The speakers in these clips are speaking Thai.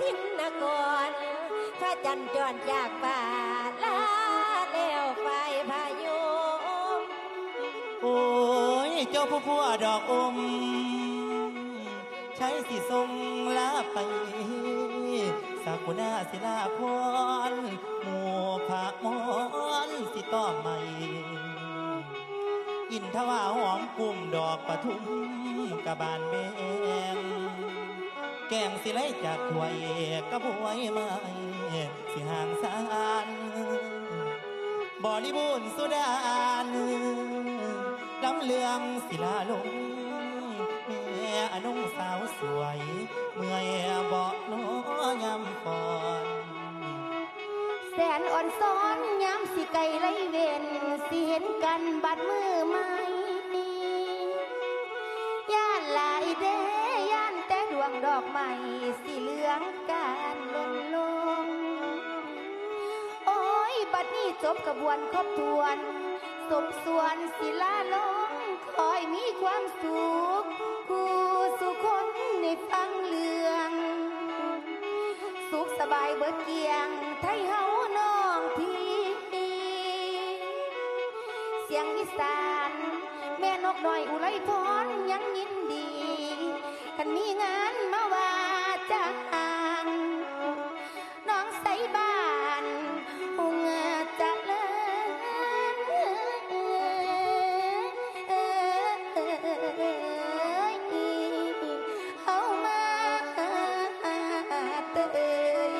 ทินนกรข้าจันจรจากป่าลาแล้วไฟพายุโอ้ยเจ้าผู้พัวดอกอม ใช้สิทรงลาไปสักุณาศิลาพรหมู่ผามอนสิต้อมใหม่อินทว่าหอมกลุ่มดอกปทุมกะบานแบง แกงสิไลจากถวยกระบวยไม้สิห่างสานบริบูรณ์สุดานลำเลืองศิลาลงแม่อนุ่งสาวสวย เมื่อยเบาะน้อยำก่อนแสนอ่อนซ้อนย้ำสิไกลไรเวนสิเห็นกันบัดมือม่ย่ อกไม้สิเหลืองการลนลง โอ้ย บัดนี้จบกระบวนครบถ้วน สมส่วนศิลาลง คอยมีความสุขผู้สุคนในฟังเรื่อง สุขสบายเบิดเกียง ไทยเฮาน้องพี่เสียงอีสาน แม่นกน้อยอุไรพรยังยินดี คันมีงานมาว่าจ้างน้องใส่บ้านหุงจะเลิเฮามาเตย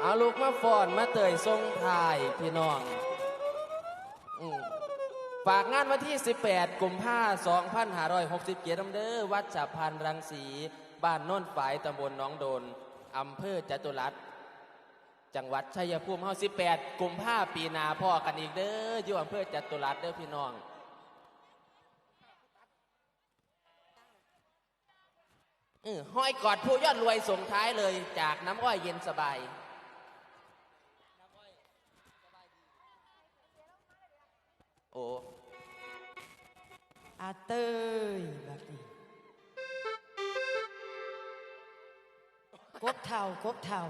เอาลูกมาฟ้อนมาเตยทรงทายพี่น้อง อืม ฝากงานวันที่ 18 กุมภาพันธ์2567นำเด้อวัดฉับพันรังสี บ้านโน่นฝายตำบลหน้องโดนอำเภอจตุรัสจังหวัดชัยภูมิเฮา18 กุมภาปีนาพ่อกันอีกเด้ออยู่อำเภอจตุรัสเด้อพี่น้องเออห้อยกอดผู้ยอดรวยส่งท้ายเลยจากน้ำอ้อยเย็นสบาย อาเตยแบบนี้กบเท่ากบเท่า